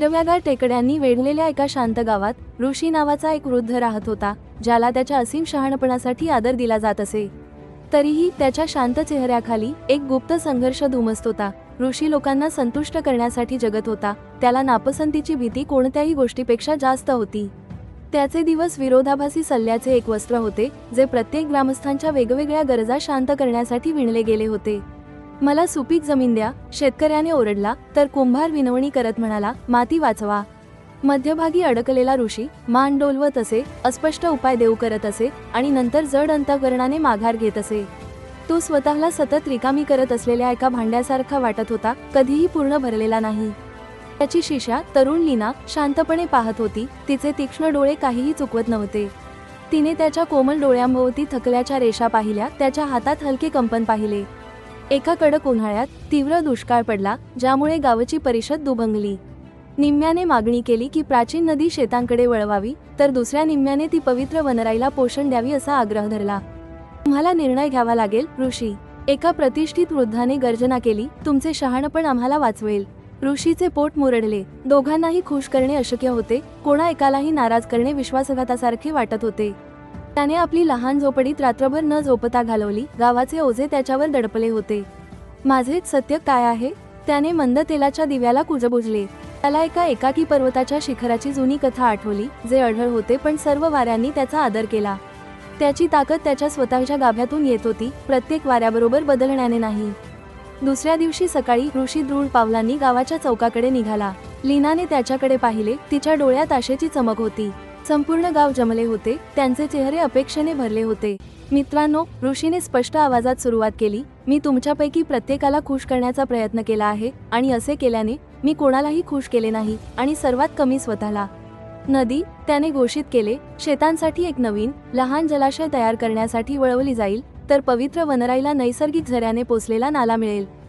हिरव्यागार टेकड्यांनी वेढलेल्या एका शांत गावात ऋषी नावाचा एक वृद्ध राहत होता ज्याला त्याच्या असीम शहाणपणासाठी आदर दिला जात असे. तरीही त्याच्या शांत चेहऱ्याखाली एक गुप्त संघर्ष धुमसत होता. ऋषी लोकांना संतुष्ट करण्यासाठी जगत होता. त्याला नापसंतीची भीती कोणत्याही गोष्टीपेक्षा जास्त होती. त्याचे दिवस विरोधाभासी सल्ल्याचे एक वस्त्र होते जे प्रत्येक ग्रामस्थांच्या वेगवेगळ्या गरजा शांत करण्यासाठी विणले गेले होते. मला सुपीक जमीन द्या शेतकऱ्याने ओरडला तर कुंभार विनवणी करत म्हणाला माती वाचवा. मध्यभागी अडकलेला ऋषी मान डोलवत असे अस्पष्ट उपाय देऊ करत असे आणि नंतर जड अंतकरणाने माघार घेत असे. तो स्वतःला सतत रिकामी करत असलेल्या एका भांड्यासारखा वाटत होता कधीही पूर्ण भरलेला नाही. त्याची शिष्या तरुण लीना शांतपणे पाहत होती तिचे तीक्ष्ण डोळे काहीही चुकवत नव्हते. तिने त्याच्या कोमल डोळ्यांभोवती थकल्याच्या रेषा पाहिल्या त्याच्या हातात हलके कंपन पाहिले. एका कडक उन्हाळ्यात तीव्र दुष्काळ पडला ज्यामुळे गावची परिषद दुभंगली. निम्म्याने मागणी केली की प्राचीन नदी शेतांकडे वळवावी तर दुसऱ्या निम्म्याने ती पवित्र वनराईला पोषण द्यावी असा आग्रह धरला. तुम्हाला निर्णय घ्यावा लागेल ऋषी. एका प्रतिष्ठित वृद्धाने गर्जना केली तुमचे शहाणपण आम्हाला वाचवेल. ऋषीचे पोट मुरडले. दोघांनाही खुश करणे अशक्य होते कोणा एकालाही नाराज करणे विश्वासघातासारखे वाटत होते. त्याने आपली लहान झोपडीत रात्रभर न झोपता घालवली. गावाचे ओझे त्याच्यावर दडपले होते. माझेच सत्य काय आहे? त्याने मंद तेलाच्या दिव्याला कुजबुजले. त्याला एका एकाकी पर्वताच्या शिखराची जुनी कथा आठवली जे अढळ होते पण सर्व वाऱ्यांनी त्याचा आदर केला. त्याची ताकद त्याच्या स्वतःच्या गाभ्यातून येत होती प्रत्येक वाऱ्याबरोबर बदलण्याने नाही. दुसऱ्या दिवशी सकाळी ऋषी दृढ पावलांनी गावाच्या चौकाकडे निघाला. लीनाने त्याच्याकडे पाहिले तिच्या डोळ्यात आशेची चमक होती. संपूर्ण गाव जमले होते त्यांचे चेहरे अपेक्षेने भरले होते. मित्रांनो ऋषीने स्पष्ट आवाजात सुरुवात केली मी तुमच्यापैकी प्रत्येकाला खुश करण्याचा प्रयत्न केला आहे आणि असे केल्याने मी कोणालाही खुश केले नाही आणि सर्वात कमी स्वतःला. नदी त्याने घोषित केले शेतांसाठी एक नवीन लहान जलाशय तयार करण्यासाठी वळवली जाईल तर पवित्र वनराईला नैसर्गिक झऱ्याने पोचलेला नाला मिळेल.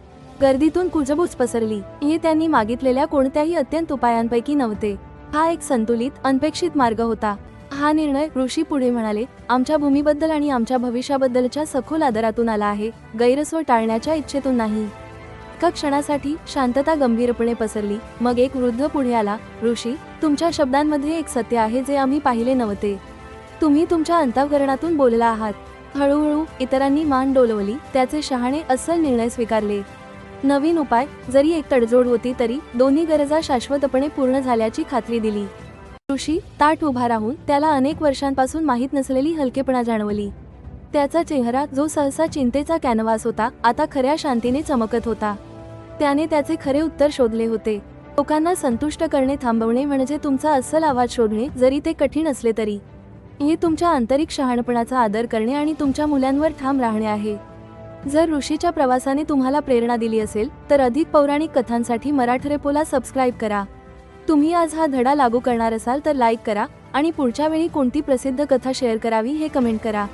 गर्दीतून कुजबूज पसरली. हे त्यांनी मागितलेल्या कोणत्याही अत्यंत उपायांपैकी नव्हते. हा एक संतुलित अनपेक्षित मार्ग होता. हा निर्णय ऋषी पुढे म्हणाले आमच्या भूमीबद्दल आणि आमच्या भविष्याबद्दलच्या सखोल आदरातून आला आहे. गैरसोय टाळण्याच्या इच्छेतून नाही. एका क्षणासाठी शांतता गंभीरपणे पसरली. मग एक वृद्ध पुढे आला ऋषी तुमच्या शब्दांमध्ये एक सत्य आहे जे आम्ही पाहिले नव्हते. तुम्ही तुमच्या अंतःकरणातून बोलला आहात. हळूहळू इतरांनी मान डोलवली. त्याचे शहाणे अस्सल निर्णय स्वीकारले. नवीन उपाय जरी एक तडजोड होती तरी दोन्ही गरजा शाश्वतपणे पूर्ण झाल्याची खात्री दिली. ऋषी ताट उभा राहून त्याला अनेक वर्षांपासून माहीत नसलेली हलकेपणा जाणवली. त्याचा चेहरा जो सहसा चिंतेचा कॅनव्हास होता आता खऱ्या शांतीने चमकत होता. त्याने त्याचे खरे उत्तर शोधले होते. लोकांना संतुष्ट करणे थांबवणे म्हणजे तुमचा अस्सल आवाज शोधणे जरी ते कठीण असले तरी. हे तुमच्या आंतरिक शहाणपणाचा आदर करणे आणि तुमच्या मुलांवर ठाम राहणे आहे. जर ऋषीच्या प्रवासाने तुम्हाला प्रेरणा दिली असेल तर अधिक पौराणिक कथांसाठी मराठरेपोला सबस्क्राईब करा. तुम्ही आज हा धडा लागू करणार असाल तर लाईक करा आणि पुढच्या वेळी कोणती प्रसिद्ध कथा शेअर करावी हे कमेंट करा.